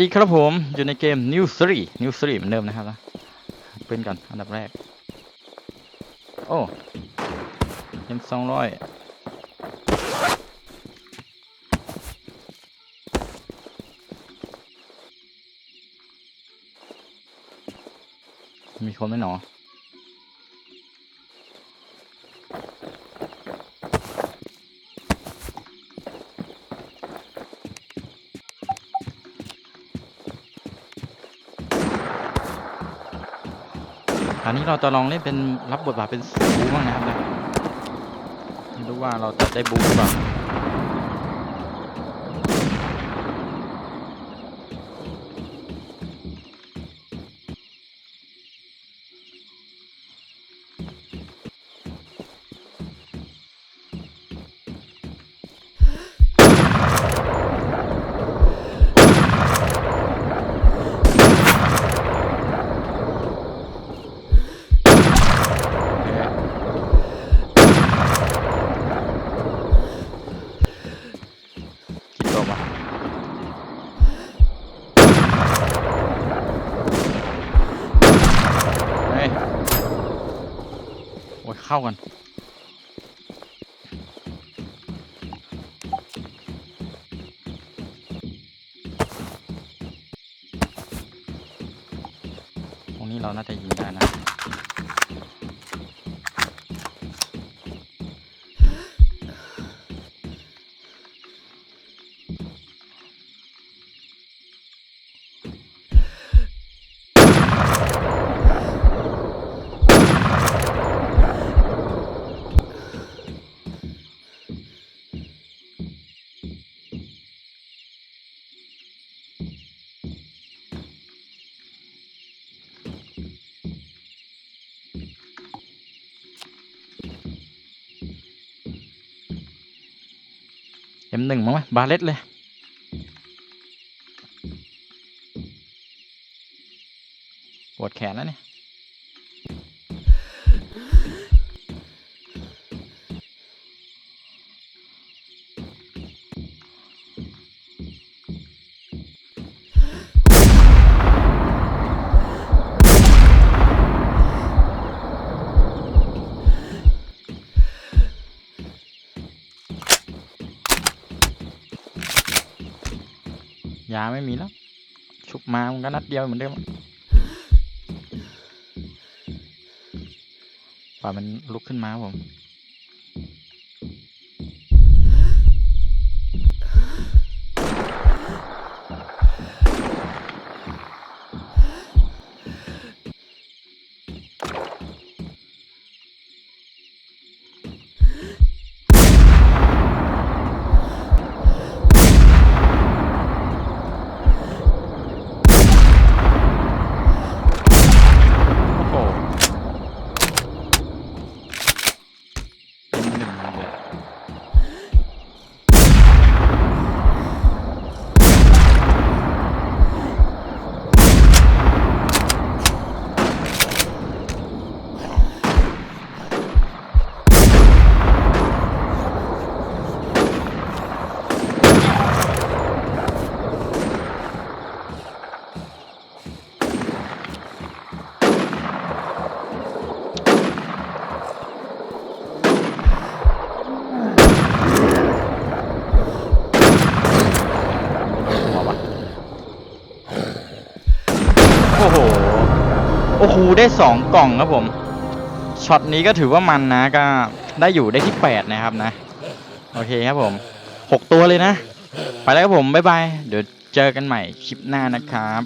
ดีครับผมอยู่ในเกม New 3 New 3เหมือนเดิมนะครับนะเป็นก่อนอันดับแรก โอ้เอ็มสองร้อยมีคนไหมหนอ อันนี้เราจะลองเล่นเป็นรับบทบาทเป็นบูบ้างนะครับนะไม่รู้ว่าเราจะได้บูหรือเปล่า โอ้ยเข้ากันตรงนี้เราน่าจะยิงได้นะ อ็มหนึ่งมั้งไหมบาเลตเลย ปวดแขนแล้วเนี่ย ยาไม่มีแล้ว ชุบมามันก็นัดเดียวเหมือนเดิมอะปล่อยมันลุกขึ้นมาผม โอ้โห เป็นหนึ่งเลยหัววะโอ้โห โอ้โหได้สองกล่องครับผมช็อตนี้ก็ถือว่ามันนะก็ได้อยู่ได้ที่แปดนะครับนะ โอเคครับผมหกตัวเลยนะ ไปแล้วครับผม บ๊ายบาย เดี๋ยวเจอกันใหม่คลิปหน้านะครับ